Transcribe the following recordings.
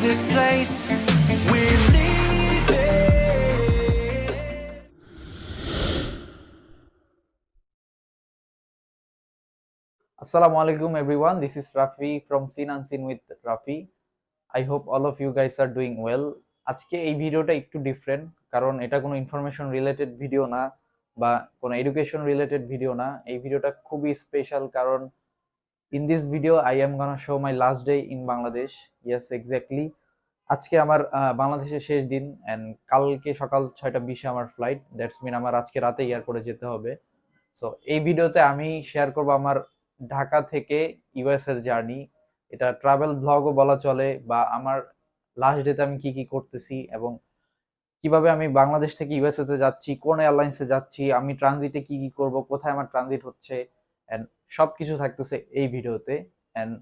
this place. We're leaving. Assalamu alaikum, everyone. This is Rafi from Sin and Unseen with Rafi. I hope all of you guys are doing well. আজকে এই ভিডিওটা একটু different কারণ এটা কোনো information related video না, বা কোনো এডুকেশন রিলেটেড ভিডিও না এই ভিডিওটা খুবই স্পেশাল কারণ in this video I am gonna show my last day in Bangladesh yes exactly আজকে আমার বাংলাদেশের শেষ দিন অ্যান্ড কালকে সকাল ছয়টা বিশে আমার ফ্লাইট দ্যাটস মিন আমার আজকে রাতে এয়ারপোর্টে যেতে হবে। সো এই ভিডিওতে আমি শেয়ার করব আমার ঢাকা থেকে ইউএস এর জার্নি এটা ট্রাভেল ব্লগও বলা চলে, বা আমার লাস্ট ডেতে আমি কি কি করতেছি, এবং কীভাবে আমি বাংলাদেশ থেকে ইউএসএ তে যাচ্ছি, কোন এয়ারলাইন্সে যাচ্ছি, আমি ট্রানজিটে কি কি করব, কোথায় আমার ট্রানজিট হচ্ছে এন্ড সবকিছু থাকতেছে এই ভিডিওতে এন্ড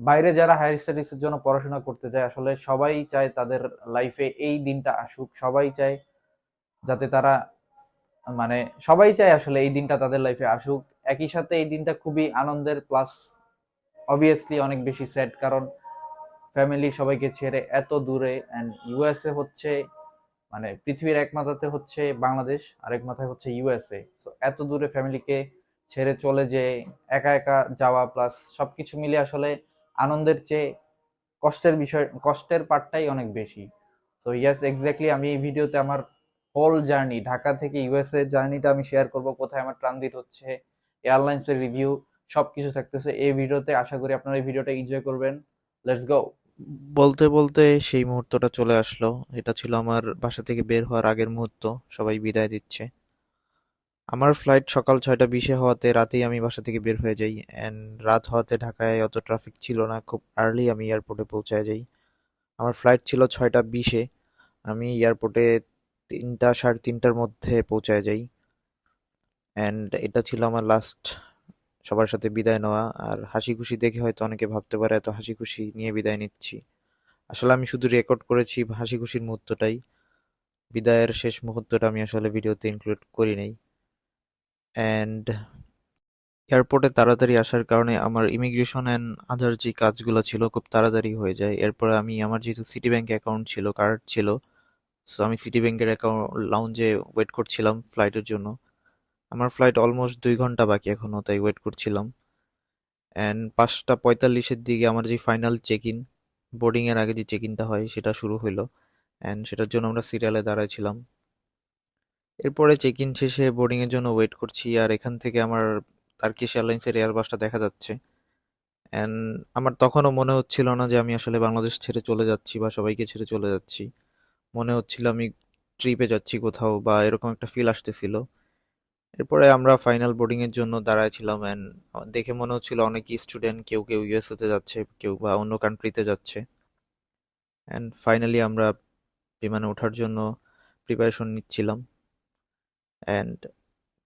বাইরে যারা হায়ার স্টাডিজ এর জন্য পড়াশোনা করতে যায় আসলে সবাই চায় তাদের লাইফে এই দিনটা আসুক। সবাই চায় যাতে তারা মানে সবাই চায় আসলে এই দিনটা তাদের লাইফে আসুক। একই সাথে এই দিনটা খুবই আনন্দের প্লাস অবভিয়াসলি অনেক বেশি স্যাড কারণ ফ্যামিলি সবাইকে ছেড়ে এত দূরে অ্যান্ড ইউএসএ হচ্ছে মানে পৃথিবীর এক মাথাতে হচ্ছে বাংলাদেশ আরেক মাথায় হচ্ছে ইউএসএ সো এত দূরে ফ্যামিলিকে ছেড়ে চলে যে একা একা যাওয়া প্লাস সবকিছু মিলে আসলে আনন্দের চেয়ে কষ্টের বিষয়, কষ্টের পার্টটাই অনেক বেশি। তো ইয়াস এক্স্যাক্টলি আমি এই ভিডিওতে আমার হোল জার্নি ঢাকা থেকে ইউএসএ জার্নিটা আমি শেয়ার করব, কোথায় আমার ট্রানজিট হচ্ছে এয়ারলাইন্সের রিভিউ সব কিছু থাকতেছে। এই ভিডিওতে আশা করি আপনারা এই ভিডিওটা এনজয় করবেন। লেটস গো বলতে বলতে সেই মুহূর্তটা চলে আসলো। এটা ছিল আমার বাসা থেকে বের হওয়ার আগের মুহূর্ত। সবাই বিদায় দিচ্ছে। আমার ফ্লাইট সকাল ছয়টা বিশে হওয়াতে রাতেই আমি বাসা থেকে বের হয়ে যাই অ্যান্ড রাত হওয়াতে ঢাকায় অত ট্রাফিক ছিল না, খুব আর্লি আমি এয়ারপোর্টে পৌঁছায় যাই। আমার ফ্লাইট ছিল ছয়টা বিশে, আমি এয়ারপোর্টে তিনটা, সাড়ে তিনটার মধ্যে পৌঁছায় যাই। অ্যান্ড এটা ছিল আমার লাস্ট সবার সাথে বিদায় নেওয়া, আর হাসি খুশি দেখে হয়তো অনেকে ভাবতে পারে এত হাসি খুশি নিয়ে বিদায় নিচ্ছি। আসলে আমি শুধু রেকর্ড করেছি হাসি খুশির মুহূর্তটাই, বিদায়ের শেষ মুহূর্তটা আমি আসলে ভিডিওতে ইনক্লুড করি নাই। অ্যান্ড এয়ারপোর্টে তাড়াতাড়ি আসার কারণে আমার ইমিগ্রেশন অ্যান্ড আদার যে কাজগুলো ছিল খুব তাড়াতাড়ি হয়ে যায়। এরপরে আমি, আমার যেহেতু সিটি ব্যাংক অ্যাকাউন্ট ছিল কার্ড ছিল সো আমি সিটি ব্যাংকের অ্যাকাউন্ট লাউঞ্জে ওয়েট করছিলাম ফ্লাইটের জন্য। আমার ফ্লাইট অলমোস্ট দুই ঘণ্টা বাকি এখনও তাই ওয়েট করছিলাম। অ্যান্ড পাঁচটা পঁয়তাল্লিশের দিকে আমার যে ফাইনাল চেক ইন বোর্ডিংয়ের আগে যে চেক ইনটা হয়, সেটা শুরু হলো অ্যান্ড সেটার জন্য আমরা সিরিয়ালে দাঁড়াইছিলাম এরপরে চেক ইন শেষে বোর্ডিংয়ের জন্য ওয়েট করছি, আর এখান থেকে আমার তার্কিশ এয়ারলাইন্সের এয়ারবাসটা দেখা যাচ্ছে। অ্যান্ড আমার তখনও মনে হচ্ছিল না যে আমি আসলে বাংলাদেশ ছেড়ে চলে যাচ্ছি বা সবাইকে ছেড়ে চলে যাচ্ছি। মনে হচ্ছিল আমি ট্রিপে যাচ্ছি কোথাও বা এরকম একটা ফিল আসতেছিল। এরপরে আমরা ফাইনাল বোর্ডিং এর জন্য দাঁড়াইছিলাম অ্যান্ড দেখে মনে হচ্ছিল অনেকই স্টুডেন্ট কেউ কেউ ইউএসএ তে যাচ্ছে, কেউ বা অন্য কান্ট্রিতে যাচ্ছে। অ্যান্ড ফাইনালি আমরা বিমানে ওঠার জন্য প্রিপারেশন নিচ্ছিলাম। অ্যান্ড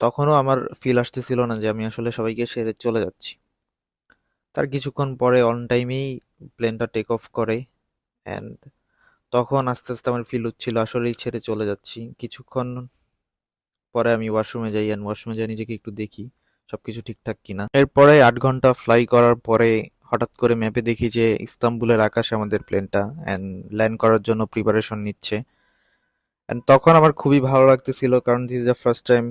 তখনও আমার ফিল আসতেছিল না যে আমি আসলে সবাইকে সেরে চলে যাচ্ছি। তার কিছুক্ষণ পরে অন টাইমেই প্লেনটা টেক অফ করে। অ্যান্ড তখন আস্তে আস্তে আমার ফিল হচ্ছিল আসলেই ছেড়ে চলে যাচ্ছি। কিছুক্ষণ পরে আমি ওয়াশরুমে যাই অ্যান্ড ওয়াশরুমে যাই নিজেকে একটু দেখি সব কিছু ঠিকঠাক কিনা। এরপরে আট ঘণ্টা ফ্লাই করার পরে হঠাৎ করে ম্যাপে দেখি যে ইস্তাম্বুলের আকাশে আমাদের প্লেনটা অ্যান্ড ল্যান্ড করার জন্য প্রিপারেশন নিচ্ছে। অ্যান্ড তখন আমার খুবই ভালো লাগতেছিল কারণ this is the first time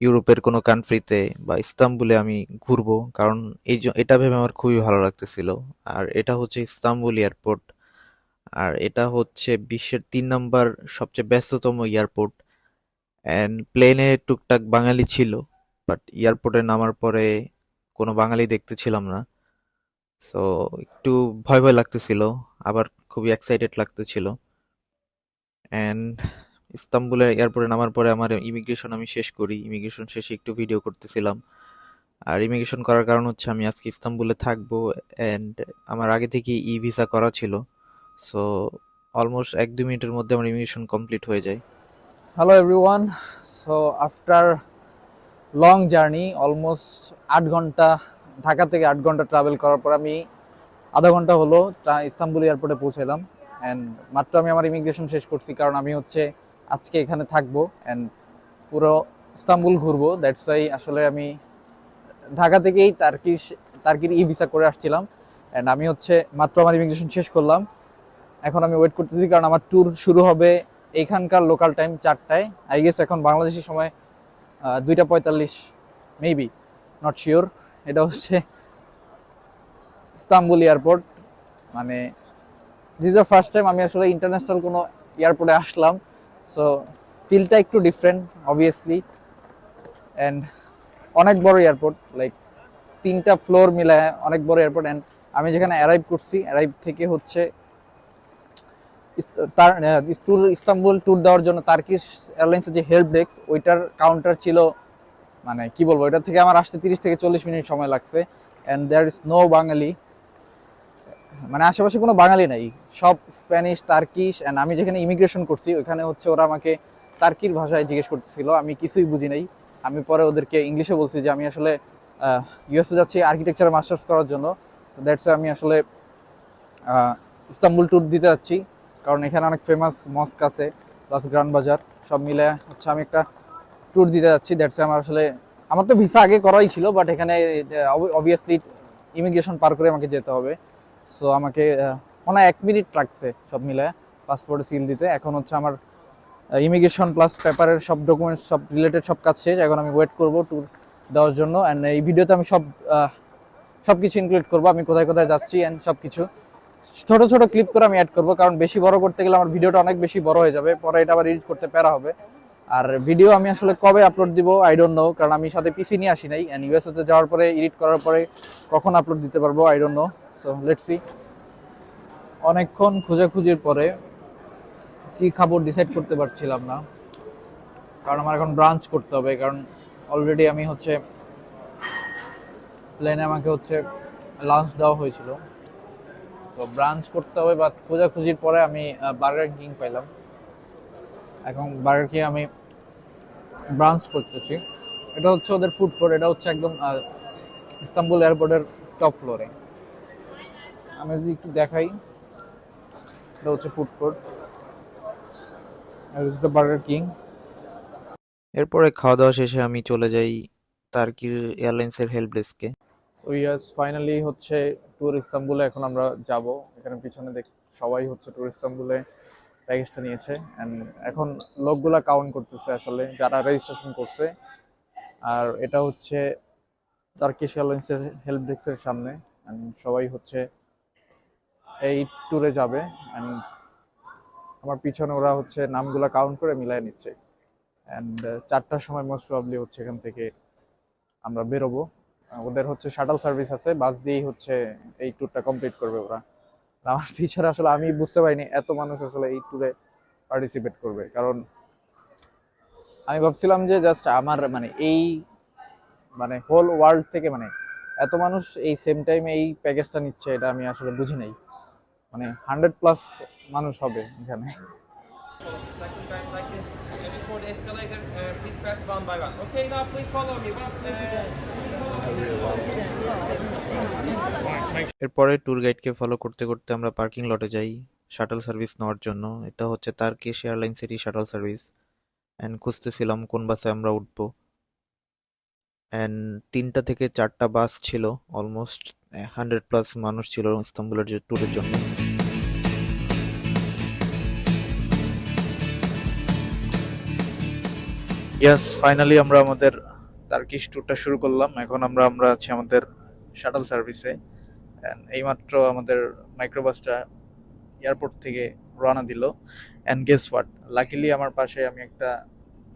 ইউরোপের কোনো কান্ট্রিতে বা ইস্তাম্বুলে আমি ঘুরবো। কারণ এই এটা ভেবে আমার খুবই ভালো লাগতেছিল। আর এটা হচ্ছে ইস্তাম্বুল এয়ারপোর্ট। আর এটা হচ্ছে বিশ্বের তিন নম্বর সবচেয়ে ব্যস্ততম এয়ারপোর্ট। অ্যান্ড প্লেনে টুকটাক বাঙালি ছিল বাট এয়ারপোর্টে নামার পরে কোনো বাঙালি দেখতে ছিলাম না। সো একটু ভয় ভয় লাগতেছিল, আবার খুবই এক্সাইটেড লাগতেছিল। অ্যান্ড ইস্তাম্বুলের এয়ারপোর্টে নামার পরে আমার ইমিগ্রেশন আমি শেষ করি। ইমিগ্রেশন শেষে একটু ভিডিও করতেছিলাম। আর ইমিগ্রেশন করার কারণ হচ্ছে আমি আজকে ইস্তাম্বুলে থাকব অ্যান্ড আমার আগে থেকে ই ভিসা করা ছিল। সো অলমোস্ট এক দুই মিনিটের মধ্যে আমার ইমিগ্রেশন কমপ্লিট হয়ে যায়। Hello everyone so after long journey almost আট ঘণ্টা, ঢাকা থেকে আট ঘণ্টা ট্রাভেল করার পর আমি আধা ঘণ্টা হলো ইস্তাম্বুল এয়ারপোর্টে পৌঁছালাম অ্যান্ড মাত্র আমি আমার ইমিগ্রেশন শেষ করছি, কারণ আমি হচ্ছে আজকে এখানে থাকব অ্যান্ড পুরো ইস্তাম্বুল ঘুরবো। দ্যাটস ওয়াই আসলে আমি ঢাকা থেকেই তার্কিশ তার্কির ই ভিসা করে আসছিলাম। অ্যান্ড আমি হচ্ছে মাত্র আমার ইমিগ্রেশন শেষ করলাম। এখন আমি ওয়েট করতেছি, কারণ আমার ট্যুর শুরু হবে এইখানকার লোকাল টাইম চারটায়। আই গেস এখন বাংলাদেশি সময় দুইটা পঁয়তাল্লিশ মেবি নট শিওর এটা হচ্ছে ইস্তাম্বুল এয়ারপোর্ট মানে দিস দ্য ফার্স্ট টাইম আমি আসলে ইন্টারন্যাশনাল কোনো এয়ারপোর্টে আসলাম। সো ফিলটা একটু ডিফারেন্ট অবভিয়াসলি অ্যান্ড অনেক বড় এয়ারপোর্ট লাইক তিনটা ফ্লোর মিলায় অনেক বড় এয়ারপোর্ট অ্যান্ড আমি যেখানে অ্যারাইভ করছি অ্যারাইভ থেকে হচ্ছে তার ট্যুর ইস্তাম্বুল ট্যুর দেওয়ার জন্য তার্কিশ এয়ারলাইন্সের যে হেল্প ডেস্ক ওইটার কাউন্টার ছিল মানে কি বলব, ওইটার থেকে আমার আসতে তিরিশ থেকে চল্লিশ মিনিট সময় লাগছে। And there is no Bangali মানে আশেপাশে কোনো বাঙালি নাই। সব স্প্যানিশ, তার্কিশ অ্যান্ড আমি যেখানে ইমিগ্রেশন করছি, ওখানে হচ্ছে ওরা আমাকে তার্কির ভাষায় জিজ্ঞেস করতেছিল। আমি কিছুই বুঝি নাই। আমি পরে ওদেরকে ইংলিশে বলছি যে আমি আসলে ইউএসএ যাচ্ছি আর্কিটেকচার মাস্টার্স করার জন্য। তো দ্যাটস আমি আসলে ইস্তাম্বুল ট্যুর দিতে যাচ্ছি। কারণ এখানে অনেক ফেমাস মস্ক আছে প্লাস গ্রান্ড বাজার সব মিলে হচ্ছে আমি একটা ট্যুর দিতে যাচ্ছি। দ্যাটস আমার আসলে, আমার তো ভিসা আগে করাই ছিল বাট এখানে অবভিয়াসলি ইমিগ্রেশন পার করে আমাকে যেতে হবে। সো আমাকে মনে হয় এক মিনিট লাগছে সব মিলে পাসপোর্টে সিল দিতে। এখন হচ্ছে আমার ইমিগ্রেশন প্লাস পেপারের সব ডকুমেন্টস সব রিলেটেড সব কাজ শেষ। এখন আমি ওয়েট করব ট্যুর দেওয়ার জন্য। অ্যান্ড এই ভিডিওতে আমি সব সব কিছু ইনক্লুড করব। আমি কোথায় কোথায় যাচ্ছি অ্যান্ড সব কিছু ছোটো ছোটো ক্লিপ করে আমি অ্যাড করব। কারণ বেশি বড় করতে গেলে আমার ভিডিওটা অনেক বেশি বড় হয়ে যাবে। পরে এটা আবার এডিট করতে প্যারা হবে। আর ভিডিও আমি আসলে কবে আপলোড দিব আই ডোন্ট নো কারণ আমি সাথে পিসি নিয়ে আসি নাই। অ্যান্ড ইউএসএতে যাওয়ার পরে এডিট করার পরে কখন আপলোড দিতে পারব I don't know so let's see অনেকক্ষণ খোঁজাখুঁজির পরে কি খাব ডিসাইড করতে পারছিলাম না। কারণ আমার এখন ব্রাঞ্চ করতে হবে, কারণ অলরেডি আমি হচ্ছে প্লেনে আমাকে হচ্ছে লাঞ্চ দেওয়া হয়েছিল। তো ব্রাঞ্চ করতে হবে বা খোঁজাখুঁজির পরে আমি বার্গার কিং পাইলাম। এখন বার্গার কিং আমি ব্রাঞ্চ করতেছি। এটা হচ্ছে ওদের ফুড কোর্ট এটা হচ্ছে একদম ইস্তাম্বুল এয়ারপোর্টের টপ ফ্লোরে আমি যদি একটু দেখাই এটা হচ্ছে food court is the burger king এরপরে খাওয়া দাওয়া শেষে আমি চলে যাই তার্কির এয়ারলাইন্সের হেল্প ডেস্কে সো ইয়াস ফাইনালি হচ্ছে ট্যুর ইস্তাম্বুলে এখন আমরা যাব। এখানে পিছনে দেখ সবাই হচ্ছে ট্যুর ইস্তাম্বুলে। প্যাকেজটা নিয়েছে অ্যান্ড এখন লোকগুলা কাউন্ট করতেছে আসলে, যারা রেজিস্ট্রেশন করছে। আর এটা হচ্ছে টার্কিশ এয়ারলাইন্সের হেল্প ডেস্কের সামনে অ্যান্ড সবাই হচ্ছে এই ট্যুরে যাবে অ্যান্ড আমার পিছনে ওরা হচ্ছে নামগুলা কাউন্ট করে মিলাই নিচ্ছে। অ্যান্ড চারটার সময় মোস্ট প্রবলি হচ্ছে এখান থেকে আমরা বেরোবো। ওদের হচ্ছে শাটল সার্ভিস আছে, বাস দিয়েই হচ্ছে এই ট্যুরটা কমপ্লিট করবে ওরা। আমার পিছনে আসলে আমি বুঝতে পারিনি এত মানুষ আসলে এই ট্যুরে পার্টিসিপেট করবে। কারণ আমি ভাবছিলাম যে জাস্ট আমার মানে এই মানে হোল ওয়ার্ল্ড থেকে মানে এত মানুষ এই সেম টাইমে এই প্যাকেজটা নিচ্ছে এটা আমি আসলে বুঝি নাই। মানে হান্ড্রেড প্লাস মানুষ হবে এখানে second time like this. And before the escalator, uh, please press one by one. Okay, now please follow me. One, uh, এরপরে ট্যুর গাইডকে ফলো করতে করতে আমরা পার্কিং লটে যাই শাটল সার্ভিস নেওয়ার জন্য এটা হচ্ছে তার তার্কিশ এয়ারলাইন্সেরই শাটল সার্ভিস অ্যান্ড খুঁজতেছিলাম কোন বাসে আমরা উঠবো অ্যান্ড তিনটা থেকে চারটা বাস ছিল অলমোস্ট হান্ড্রেড প্লাস মানুষ ছিল ইস্তাম্বুলের ট্যুরের জন্য ইয়াস ফাইনালি আমরা আমাদের তার্কিশ ট্যুরটা শুরু করলাম। এখন আমরা আমরা আছি আমাদের শাটল সার্ভিসে এইমাত্র আমাদের মাইক্রোবাসটা এয়ারপোর্ট থেকে রওনা দিল। অ্যান্ড গেস হোয়াট লাকিলি আমার পাশে আমি একটা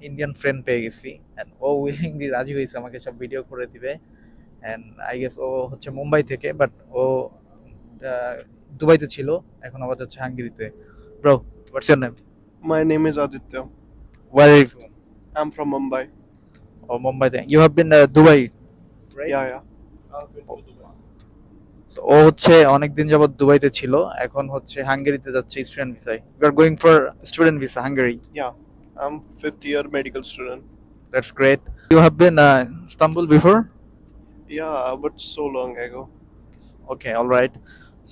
ইন্ডিয়ান ফ্রেন্ড পেয়ে গেছি। অ্যান্ড ও উইলিংলি রাজি হয়েছে আমাকে সব ভিডিও করে দিবে। অ্যান্ড আই গেস ও হচ্ছে মুম্বাই থেকে বাট ও দুবাইতে ছিল। এখন আবার যাচ্ছে হাঙ্গেরিতে। Bro what's your name My name is Aditya. Where you I'm from Mumbai. ও মুম্বাইতে you have been Dubai Yeah, yeah. So, ও হচ্ছে অনেকদিন যাবত দুবাইতে ছিল এখন হচ্ছে হাঙ্গেরিতে যাচ্ছে স্টুডেন্ট ভিসায় you are going for student visa Hungary Yeah. I'm fifth year medical student. That's great you have been Istanbul before Yeah, but so long ago. Okay alright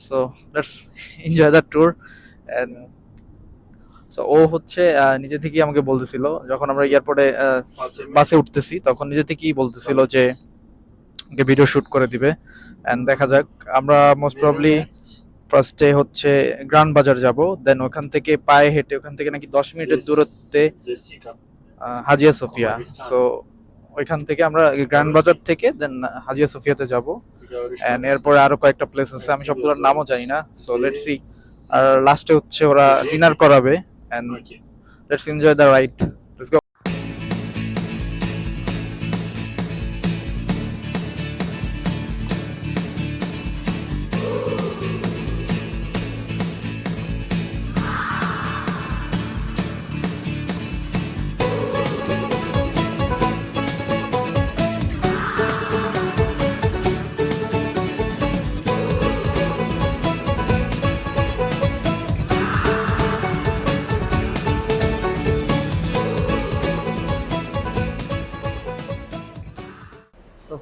so let's enjoy the tour and so ও হচ্ছে নিজে থেকেই আমাকে বলতেছিল যখন আমরা এয়ারপোর্টে বাসে উঠতেছি তখন নিজে থেকেই বলতেছিল যে ওকে ভিডিও শুট করে দিবে। অ্যান্ড দেখা যাক আমরা মোস্ট প্রবলি ফার্স্টে হচ্ছে গ্রান্ড বাজার যাব দেন ওখান থেকে পায়ে হেঁটে ওখান থেকে নাকি দশ মিনিটের দূরত্বে হাজিয়া সোফিয়া। সো ওইখান থেকে আমরা গ্র্যান্ড বাজার থেকে দেন হাজিয়া সোফিয়াতে যাব। এন্ড এরপরে আরও কয়েকটা প্লেস আছে আমি সবগুলোর নামও জানি না। সো লেটস সি আর লাস্টে হচ্ছে ওরা ডিনার করাবে। And let's enjoy the ride let's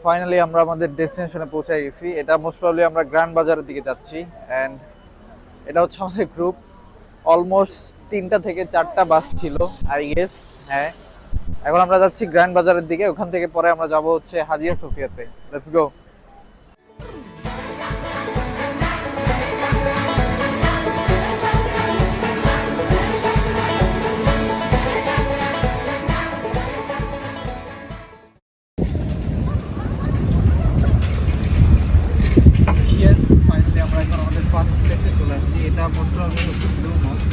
finally আমরা আমাদের ডেস্টিনেশনে পৌঁছে গেছি। এটা মোস্ট প্রবলি আমরা গ্র্যান্ড বাজারের দিকে যাচ্ছি। অ্যান্ড এটা হচ্ছে আমাদের গ্রুপ অলমোস্ট তিনটা থেকে চারটা বাস ছিল আই গেস হ্যাঁ। এখন আমরা যাচ্ছি গ্র্যান্ড বাজারের দিকে। ওখান থেকে পরে আমরা যাব হচ্ছে হাজিয়া সোফিয়াতে। লেটস গো এটা মোস্ট হচ্ছে ব্লু মস্ক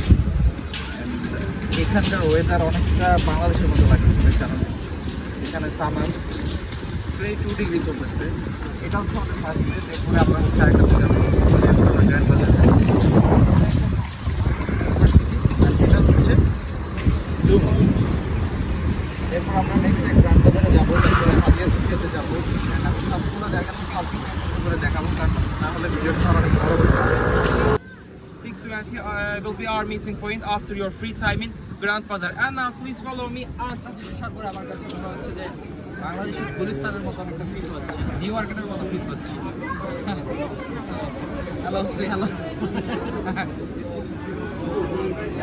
এখানকার ওয়েদার অনেকটা বাংলাদেশের মতো লাগতেছে, কারণ এখানে সামার থ্রি টু ডিগ্রি চলতেছে। এটা হচ্ছে আমাদের ফার্স্ট প্লেস এরপরে আমরা হচ্ছে আরেকটা জায়গা এরপর আমরা গ্র্যান্ড বাজার যাব। এটা হচ্ছে ব্লু মস্ক এরপর আমরা নেক্সট গ্র্যান্ড বাজারে যাব এরপরে হাজিয়া সুফিয়াতে যাব And আমি সবগুলো জায়গা থেকে সব করে দেখাবো কারণ না হলে ভিডিওটা অনেক বড় হয়ে যাবে 620 uh, will be our meeting point after your free time in Grand Bazaar. And now, please follow me on বিশেষার করে আমার মতো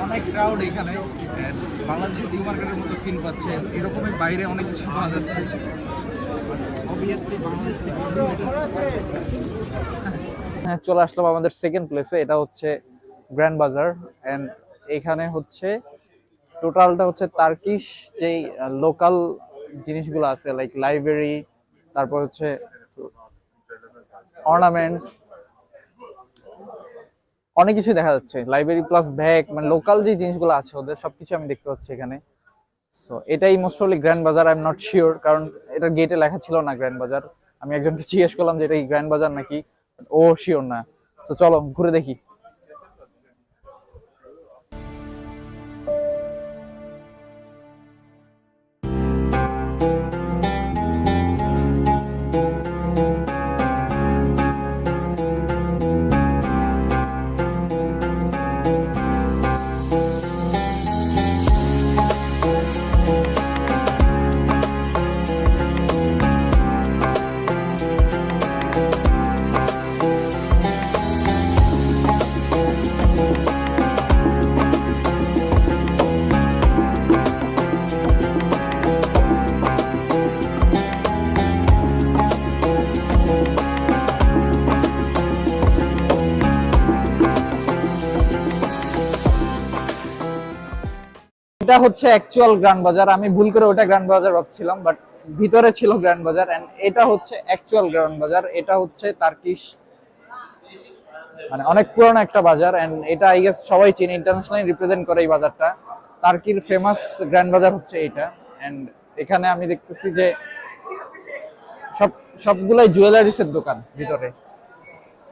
অনেক ক্রাউড এখানে। বাংলাদেশের মার্কেটের মতো ফিল পাচ্ছে। এরকমের বাইরে অনেক কিছু পাওয়া যাচ্ছে। হ্যাঁ চলে আসলাম আমাদের সেকেন্ড প্লেসে এটা হচ্ছে গ্র্যান্ড বাজার অ্যান্ড এখানে হচ্ছে টোটালটা হচ্ছে তার্কিশ যেই লোকাল জিনিসগুলো আছে লাইক লাইব্রেরি তারপর হচ্ছে অর্নামেন্টস অনেক কিছু দেখা যাচ্ছে। লাইব্রেরি প্লাস ব্যাগ মানে লোকাল যে জিনিসগুলো আছে ওদের সবকিছু আমি দেখতে পাচ্ছি এখানে। সো এটাই most অফলি Grand Bazaar I am not sure কারণ এটা গেটে লেখা ছিল না গ্র্যান্ড বাজার। আমি একজনকে জিজ্ঞেস করলাম যে এটা গ্র্যান্ড বাজার নাকি? ও শিওর না। তো চলো, ঘুরে দেখি। এটা হচ্ছে অ্যাকচুয়াল গ্র্যান্ড বাজার আমি ভুল করে ওটা গ্র্যান্ড বাজার ভাবছিলাম বাট ভিতরে ছিল গ্র্যান্ড বাজার এন্ড এটা হচ্ছে অ্যাকচুয়াল গ্র্যান্ড বাজার এটা হচ্ছে তার্কিশ মানে অনেক পুরনো একটা বাজার এন্ড এটা আই গেস সবাই চিনি ইন্টারন্যাশনালি রিপ্রেজেন্ট করে এই বাজারটা। তার্কির ফেমাস গ্র্যান্ড বাজার হচ্ছে এটা এন্ড এখানে আমি দেখতেছি যে সব, সবগুলাই জুয়েলারিসের দোকান ভিতরে।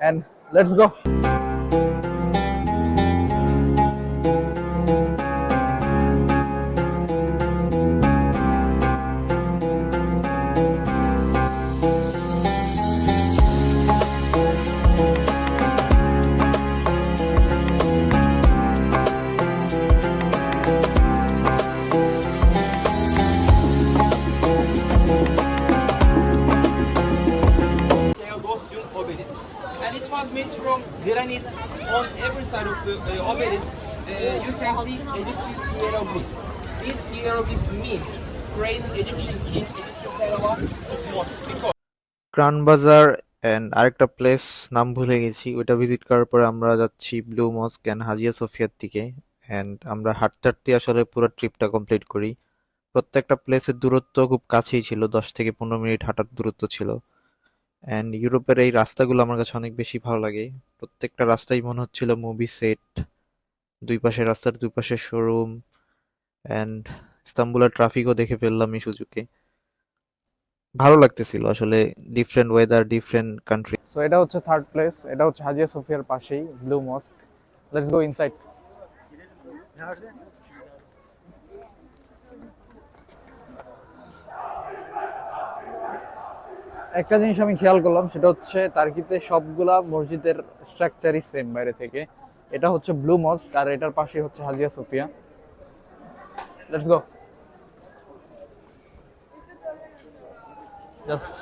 এন্ড লেটস গো বাজার অ্যান্ড আরেকটা প্লেস নাম ভুলে গেছি। ওইটা ভিজিট করার পরে আমরা যাচ্ছি ব্লু মস্ক অ্যান্ড হাজিয়া সোফিয়ার দিকে। অ্যান্ড আমরা হাঁটতে হাঁটতে আসলে পুরো ট্রিপটা কমপ্লিট করি। প্রত্যেকটা প্লেসের দূরত্ব খুব কাছেই ছিল, দশ থেকে পনেরো মিনিট হাঁটার দূরত্ব ছিল। অ্যান্ড ইউরোপের এই রাস্তাগুলো আমার কাছে অনেক বেশি ভালো লাগে। প্রত্যেকটা রাস্তাই মনে হচ্ছিল মুভি সেট দুই পাশে রাস্তার দুই পাশে শোরুম অ্যান্ড ইস্তাম্বুলের ট্রাফিকও দেখে ফেললাম এই সুযোগে। ভালো লাগতেছিল আসলে different weather different country so এটা হচ্ছে থার্ড প্লেস এটা হচ্ছে হাজিয়া সোফিয়ার পাশেই blue mosque let's go inside একটা জিনিস আমি খেয়াল করলাম, সেটা হচ্ছে তার্কিতে সবগুলা মসজিদের স্ট্রাকচারই সেম বাইরে থেকে। এটা হচ্ছে ব্লু মস্ক আর এটার পাশে হচ্ছে Hagia Sophia. Let's go just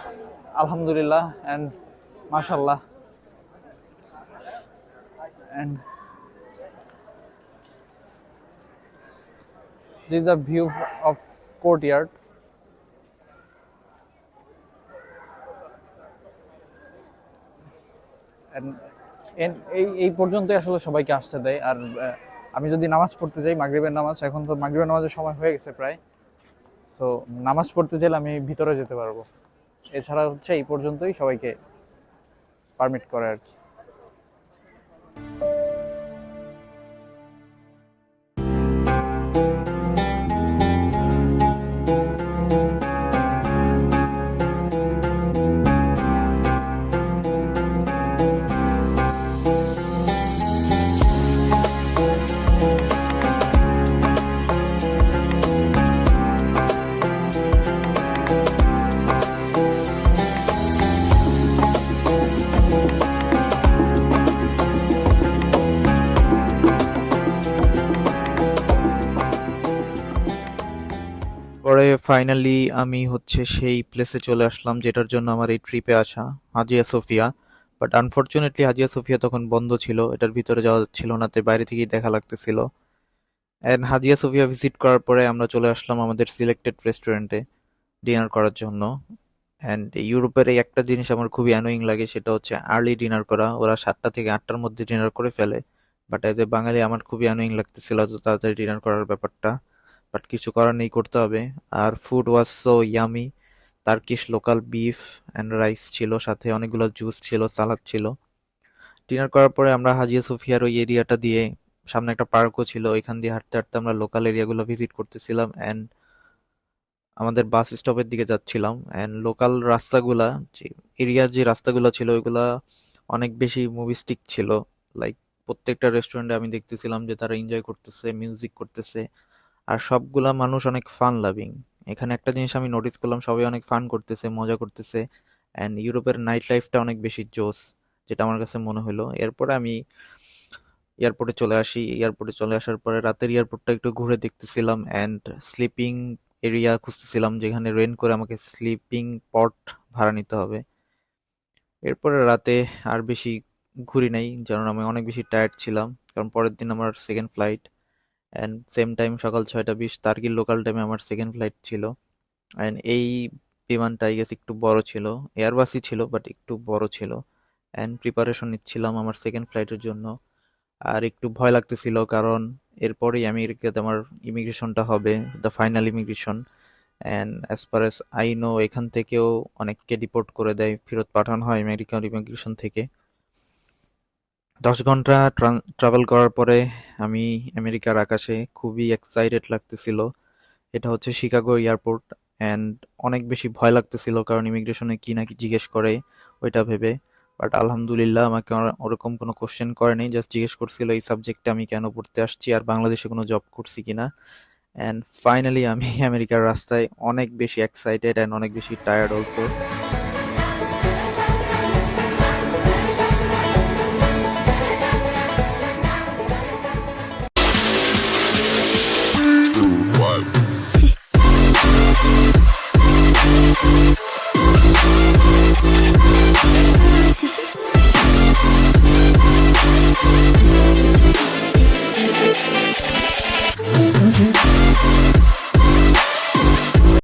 আলহামদুলিল্লাহ অ্যান্ড মাশাল্লাহ and this is the view of courtyard. এই পর্যন্তই আসলে সবাইকে আসতে দেয়। আর আমি যদি নামাজ পড়তে যাই, মাগরিবের নামাজ, এখন তো মাগরিবের নামাজের সময় হয়ে গেছে প্রায়। সো নামাজ পড়তে চাইলে আমি ভিতরে যেতে পারব। এছাড়া হচ্ছে এই পর্যন্তই সবাইকে পারমিট করে আর কি। ফাইনালি আমি হচ্ছে সেই প্লেসে চলে আসলাম যেটার জন্য আমার এই ট্রিপে আসা, Hagia Sophia. But unfortunately Hagia Sophia তখন বন্ধ ছিল, এটার ভিতরে যাওয়া ছিল না, তাই বাইরে থেকেই দেখা লাগতেছিল। অ্যান্ড হাজিয়া সোফিয়া ভিজিট করার পরে আমরা চলে আসলাম আমাদের সিলেক্টেড রেস্টুরেন্টে ডিনার করার জন্য। অ্যান্ড ইউরোপের এই একটা জিনিস আমার খুবই অ্যানোয়িং লাগে, সেটা হচ্ছে আর্লি ডিনার করা। ওরা সাতটা থেকে আটটার মধ্যে ডিনার করে ফেলে। বাট এদের বাঙালি, আমার খুবই অ্যানোয়িং লাগতেছিল এত তাড়াতাড়ি ডিনার করার ব্যাপারটা। বাট কিছু করার নেই, করতে হবে। আর food was so yummy Turkish local beef and rice ছিল, সাথে অনেকগুলো জুস ছিল সালাদ ছিল। ডিনার করার পরে আমরা হাজিয়া সোফিয়ার ওই এরিয়াটা দিয়ে, সামনে একটা পার্কও ছিল, ওইখান দিয়ে হাঁটতে হাঁটতে আমরা লোকাল এরিয়াগুলো ভিজিট করতেছিলাম অ্যান্ড আমাদের বাস স্টপের দিকে যাচ্ছিলাম অ্যান্ড লোকাল রাস্তাগুলা, যে এরিয়ার যে রাস্তাগুলো ছিল, ওইগুলা অনেক বেশি মুভিস্টিক ছিল। লাইক প্রত্যেকটা রেস্টুরেন্টে আমি দেখতেছিলাম যে তারা এনজয় করতেছে মিউজিক করতেছে। আর সবগুলা মানুষ অনেক ফান লাভিং এখানে একটা জিনিস আমি নোটিস করলাম, সবাই অনেক ফান করতেছে, মজা করতেছে অ্যান্ড ইউরোপের নাইট লাইফটা অনেক বেশি জোস, যেটা আমার কাছে মনে হলো। এরপরে আমি এয়ারপোর্টে চলে আসি এয়ারপোর্টে চলে আসার পরে রাতের এয়ারপোর্টটা একটু ঘুরে দেখতেছিলাম অ্যান্ড স্লিপিং এরিয়া খুঁজতেছিলাম, যেখানে রেন্ট করে আমাকে স্লিপিং পট ভাড়া নিতে হবে। এরপরে রাতে আর বেশি ঘুরি নাই কারণ আমি অনেক বেশি টায়ার্ড ছিলাম, কারণ পরের দিন আমার second flight and same time সকাল ছয়টা বিশ তার্কির লোকাল টাইমে আমার সেকেন্ড ফ্লাইট ছিল। অ্যান্ড এই বিমানটা আই গেস একটু বড় ছিল। এয়ারবাসই ছিল বাট একটু বড় ছিল। অ্যান্ড প্রিপারেশন নিচ্ছিলাম আমার সেকেন্ড ফ্লাইটের জন্য। আর একটু ভয় লাগতেছিল, কারণ এরপরেই আমেরিকাতে আমার ইমিগ্রেশনটা হবে the final immigration and as per as I know এখান থেকেও অনেককে ডিপোর্ট করে দেয়, ফেরত পাঠানো হয় আমেরিকান ইমিগ্রেশন থেকে। দশ ঘণ্টা ট্রাভেল করার পরে আমি আমেরিকার আকাশে খুবই এক্সাইটেড লাগতেছিল। এটা হচ্ছে শিকাগো এয়ারপোর্ট অ্যান্ড অনেক বেশি ভয় লাগতেছিল কারণ ইমিগ্রেশনে কি না কি জিজ্ঞেস করে, ওইটা ভেবে। বাট আলহামদুলিল্লাহ আমাকে ওরকম কোনো কোশ্চেন করেনি জাস্ট জিজ্ঞেস করছিল এই সাবজেক্টে আমি কেন পড়তে আসছি, আর বাংলাদেশে কোনো জব করছি কি না। অ্যান্ড ফাইনালি আমি আমেরিকার রাস্তায় অনেক বেশি এক্সাইটেড অ্যান্ড অনেক বেশি টায়ার্ড অলসো